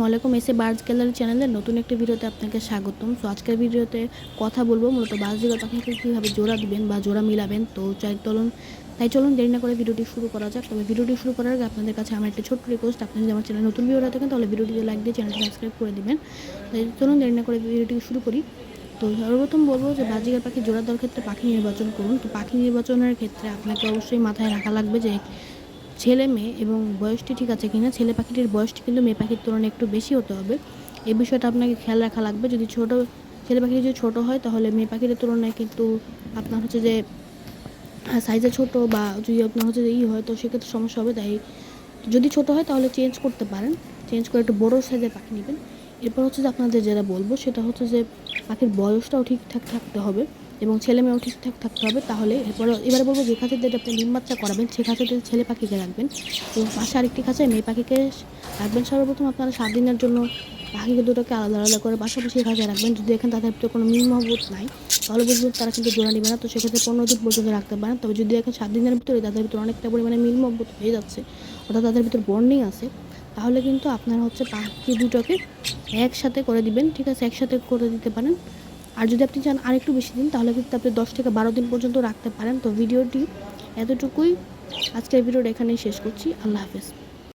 ওয়ালাইকুম এসে barge gallery চ্যানেলের নতুন একটি ভিডিওতে আপনাকে স্বাগতম। তো আজকের ভিডিওতে কথা বলব মূলত বাজরিগর পাখিকে কীভাবে জোড়া দিবেন বা জোড়া মিলাবেন, তো চাই চলুন, তাই চলুন দেরি না করে ভিডিওটি শুরু করা যাক। তবে ভিডিওটি শুরু করার আগে আপনাদের কাছে আমার একটা ছোট্ট রিকোয়েস্ট আপনি যদি আমার চ্যানেল নতুন ভিডিও থাকেন তাহলে ভিডিওটি লাইক দিয়ে চ্যানেলটি সাবস্ক্রাইব করে দেবেন। তাই চলুন দেরি না করে ভিডিওটি শুরু করি। তো সর্বপ্রথম বলব যে বাজিগার পাখি জোড়া দেওয়ার ক্ষেত্রে পাখি নির্বাচন করুন। তো পাখি নির্বাচনের ক্ষেত্রে আপনাকে অবশ্যই মাথায় রাখা লাগবে যে ছেলে মেয়ে এবং বয়সটি ঠিক আছে কিনা, ছেলে পাখিটির বয়সটি কিন্তু মেয়ে পাখির তুলনায় একটু বেশি হতে হবে। এ বিষয়টা আপনাকে খেয়াল রাখা লাগবে। যদি ছোট, ছেলে পাখি যদি ছোটো হয়, তাহলে মেয়ে পাখির তুলনায় কিন্তু আপনার হচ্ছে যে সাইজে ছোট বা যদি আপনার হচ্ছে যে ই হয়, তো সেক্ষেত্রে সমস্যা হবে। তাই যদি ছোট হয়, তাহলে চেঞ্জ করতে পারেন। চেঞ্জ করে একটু বড়ো সাইজের পাখি নেবেন। এরপর হচ্ছে যে আপনাদের যেটা বলব, সেটা হচ্ছে যে পাখির বয়সটাও ঠিকঠাক থাকতে হবে। এবং ছেলে মেয়েও ঠিকঠাক থাকতে হবে, তাহলে এরপর এবারে বলব যে খাঁচাতে আপনি ডিম করাবেন সে খাঁচাতে ছেলে পাখিকে রাখবেন, এবং পাশে আরেকটি খাঁচায় মেয়ে পাখিকে রাখবেন, সর্বপ্রথম আপনারা সাত দিনের জন্য পাখিকে দুটোকে আলাদা আলাদা করে পাশাপাশি খাঁচায় রাখবেন। যদি দেখেন তাদের ভিতরে কোনো মিল মহবুত নাই, তাহলে বুঝবেন তারা কিন্তু জোড়া নেবে না। তো সেক্ষেত্রে পনেরো দিন পর্যন্ত রাখতে পারেন। তবে যদি এখন সাত দিনের ভিতরে তাদের ভিতরে অনেকটা পরিমাণে মিল মহবুত হয়ে যাচ্ছে, অর্থাৎ তাদের ভিতরে বন্ডিং আছে, তাহলে কিন্তু আপনারা হচ্ছে পাখি দুটোকে একসাথে করে দিবেন, ঠিক আছে? একসাথে করে দিতে পারেন। আর যদি আপনি চান আরেকটু বেশি দিন, তাহলে কিন্তু আপনি দশ থেকে বারো দিন পর্যন্ত রাখতে পারেন। তো ভিডিওটি এতটুকুই। আজকের ভিডিওটা এখানেই শেষ করছি। আল্লাহ হাফেজ।